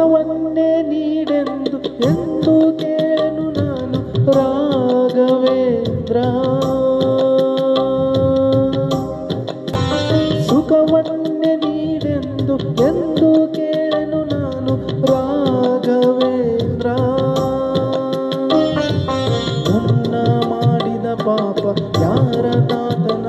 ಸುಖವನ್ನೇ ನೀಡೆಂದು ಎಂದು ಕೇಳನು ನಾನು ರಾಘವೇಂದ್ರ. ಸುಖವನ್ನೇ ನೀಡೆಂದು ಎಂದು ಕೇಳನು ನಾನು ರಾಘವೇಂದ್ರ. ನನ್ನ ಮಾಡಿದ ಪಾಪ ಯಾರ ನಾಟನಗಂಟು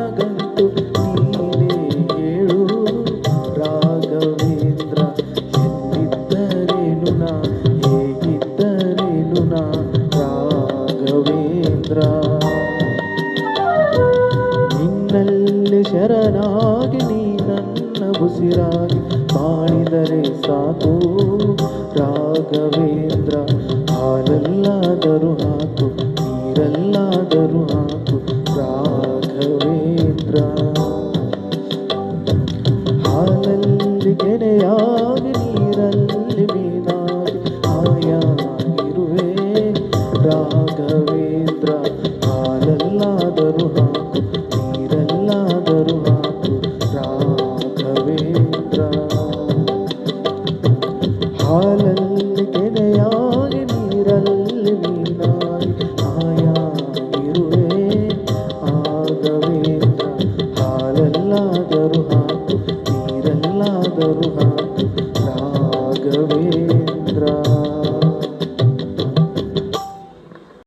ರಾಘವೇಂದ್ರ, ನಿನ್ನಲ್ಲಿ ಶರಣಾಗಿ ನೀ ನನ್ನ ಉಸಿರಾಗಿ ಮಾಡಿದರೆ ಸಾಕು. ರಾಘವೇಂದ್ರ, ಹಾಲಲ್ಲಾದರೂ ಹಾಕು, ನೀರಲ್ಲಾದರೂ ಹಾಕು. ರಾಘವೇಂದ್ರ, ಹಾಲಲ್ಲಿ ಕೆನೆಯಾಗಿ ನೀರಲ್ಲಿ ಮೀನಾಗಿ ಆಯಾಗಿರುವೆ ರಾಘವೇಂದ್ರ রে